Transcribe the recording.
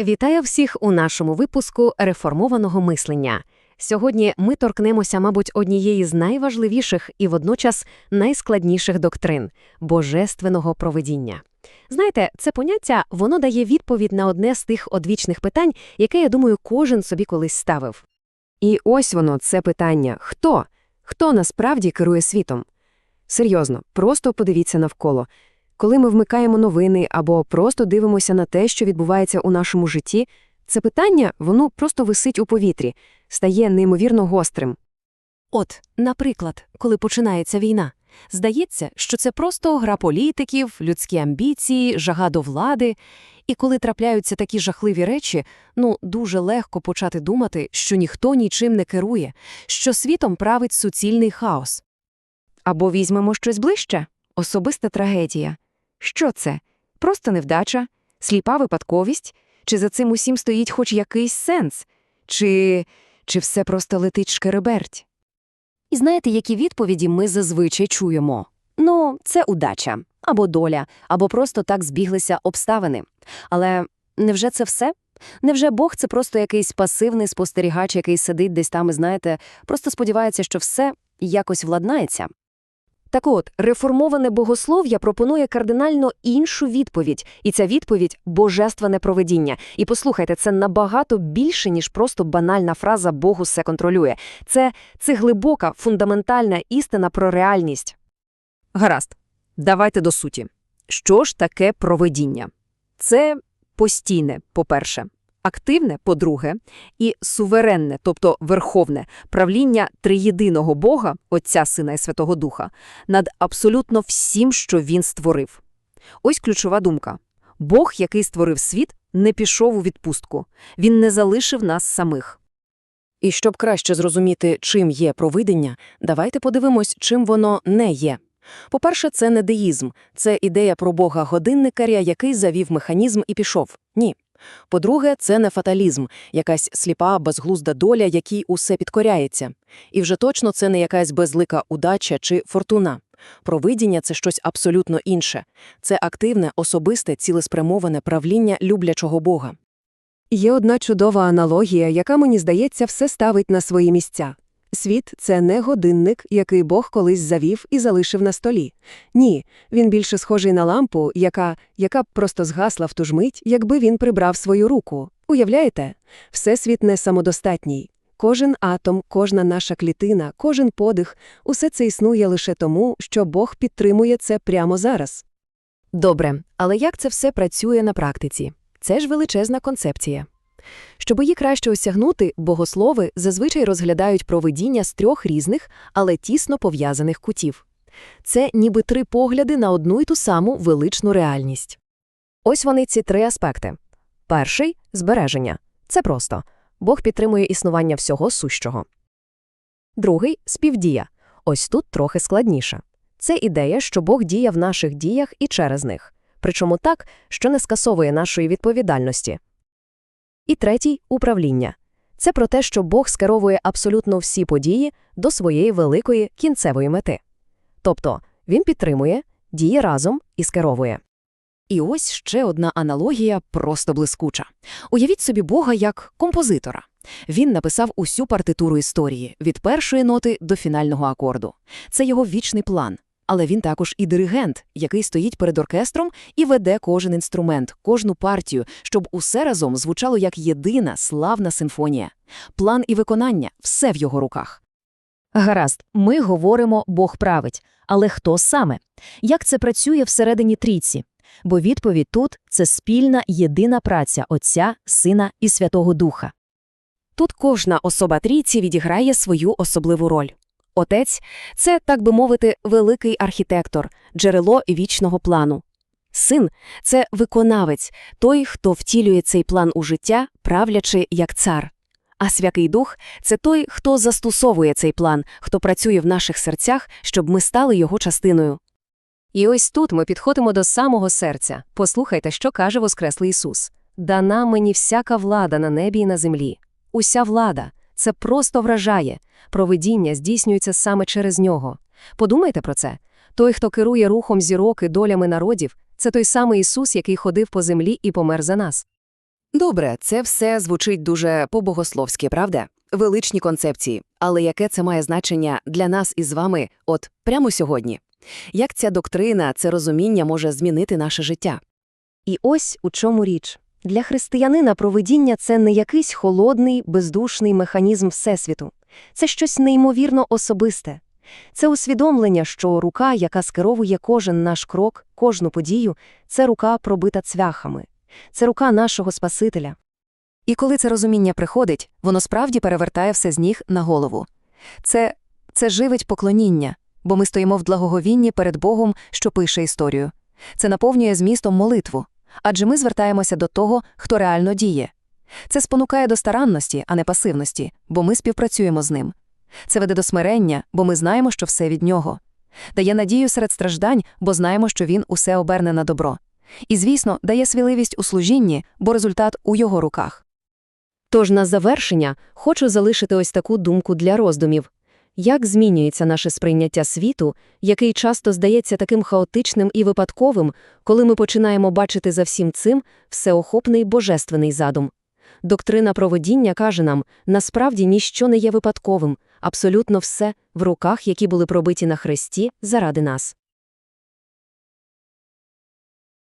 Вітаю всіх у нашому випуску реформованого мислення. Сьогодні ми торкнемося, мабуть, однієї з найважливіших і водночас найскладніших доктрин божественного провидіння. Знаєте, це поняття воно дає відповідь на одне з тих одвічних питань, яке, я думаю, кожен собі колись ставив. І ось воно, це питання – хто? Хто насправді керує світом? Серйозно, просто подивіться навколо. Коли ми вмикаємо новини або просто дивимося на те, що відбувається у нашому житті, це питання, воно просто висить у повітрі, стає неймовірно гострим. От, наприклад, коли починається війна, здається, що це просто гра політиків, людські амбіції, жага до влади. І коли трапляються такі жахливі речі, ну, дуже легко почати думати, що ніхто нічим не керує, що світом править суцільний хаос. Або візьмемо щось ближче – особиста трагедія. Що це? Просто невдача? Сліпа випадковість? Чи за цим усім стоїть хоч якийсь сенс? Чи, чи все просто летить шкереберть? І знаєте, які відповіді ми зазвичай чуємо? Ну, це удача, або доля, або просто так збіглися обставини. Але невже це все? Невже Бог це просто якийсь пасивний спостерігач, який сидить десь там і, знаєте, просто сподівається, що все якось владнається? Так от, реформоване богослов'я пропонує кардинально іншу відповідь, і ця відповідь – божественне провидіння. І послухайте, це набагато більше, ніж просто банальна фраза «Бог усе контролює». Це, це глибока, фундаментальна істина про реальність. Гаразд, давайте до суті. Що ж таке провидіння? Це постійне, по-перше, активне, по-друге, і суверенне, тобто верховне, правління триєдиного Бога, Отця Сина і Святого Духа, над абсолютно всім, що Він створив. Ось ключова думка. Бог, який створив світ, не пішов у відпустку. Він не залишив нас самих. І щоб краще зрозуміти, чим є провидення, давайте подивимось, чим воно не є. По-перше, це не деїзм, це ідея про Бога-годинникаря, який завів механізм і пішов. Ні. По-друге, це не фаталізм, якась сліпа, безглузда доля, якій усе підкоряється. І вже точно це не якась безлика удача чи фортуна. Провидіння – це щось абсолютно інше. Це активне, особисте, цілеспрямоване правління люблячого Бога. Є одна чудова аналогія, яка, мені здається, все ставить на свої місця. Світ – це не годинник, який Бог колись завів і залишив на столі. Ні, він більше схожий на лампу, яка, яка б просто згасла в ту ж мить, якби він прибрав свою руку. Уявляєте? Всесвіт не самодостатній. Кожен атом, кожна наша клітина, кожен подих – усе це існує лише тому, що Бог підтримує це прямо зараз. Добре, але як це все працює на практиці? Це ж величезна концепція. Щоб її краще осягнути, богослови зазвичай розглядають провидіння з трьох різних, але тісно пов'язаних кутів. Це ніби три погляди на одну й ту саму величну реальність. Ось вони ці три аспекти. Перший – збереження. Це просто. Бог підтримує існування всього сущого. Другий – співдія. Ось тут трохи складніше. Це ідея, що Бог діє в наших діях і через них. Причому так, що не скасовує нашої відповідальності. І третій – управління. Це про те, що Бог скеровує абсолютно всі події до своєї великої кінцевої мети. Тобто він підтримує, діє разом і скеровує. І ось ще одна аналогія просто блискуча. Уявіть собі Бога як композитора. Він написав усю партитуру історії від першої ноти до фінального акорду. Це його вічний план. Але він також і диригент, який стоїть перед оркестром і веде кожен інструмент, кожну партію, щоб усе разом звучало як єдина славна симфонія. План і виконання все в його руках. Гаразд, ми говоримо Бог править. Але хто саме? Як це працює всередині трійці? Бо відповідь тут це спільна єдина праця Отця, Сина і Святого Духа. Тут кожна особа трійці відіграє свою особливу роль. Отець це, так би мовити, великий архітектор, джерело вічного плану. Син це виконавець, той, хто втілює цей план у життя, правлячи як цар. А святий дух це той, хто застосовує цей план, хто працює в наших серцях, щоб ми стали його частиною. І ось тут ми підходимо до самого серця. Послухайте, що каже Воскреслий Ісус: Дана мені всяка влада на небі і на землі. Уся влада. Це просто вражає. Провидіння здійснюється саме через нього. Подумайте про це. Той, хто керує рухом зірок і долями народів, це той самий Ісус, який ходив по землі і помер за нас. Добре, це все звучить дуже по-богословськи, правда? Величні концепції. Але яке це має значення для нас із вами от прямо сьогодні? Як ця доктрина, це розуміння може змінити наше життя? І ось у чому річ. Для християнина провидіння – це не якийсь холодний, бездушний механізм Всесвіту. Це щось неймовірно особисте. Це усвідомлення, що рука, яка скеровує кожен наш крок, кожну подію – це рука, пробита цвяхами. Це рука нашого Спасителя. І коли це розуміння приходить, воно справді перевертає все з ніг на голову. Це, це живить поклоніння, бо ми стоїмо в благоговінні перед Богом, що пише історію. Це наповнює змістом молитву, адже ми звертаємося до того, хто реально діє. Це спонукає до старанності, а не пасивності, бо ми співпрацюємо з ним. Це веде до смирення, бо ми знаємо, що все від нього. Дає надію серед страждань, бо знаємо, що він усе оберне на добро. І, звісно, дає свіливість у служінні, бо результат у його руках. Тож на завершення хочу залишити ось таку думку для роздумів. Як змінюється наше сприйняття світу, який часто здається таким хаотичним і випадковим, коли ми починаємо бачити за всім цим всеохопний божественний задум? Доктрина проводіння каже нам, насправді ніщо не є випадковим, абсолютно все в руках, які були пробиті на хресті заради нас.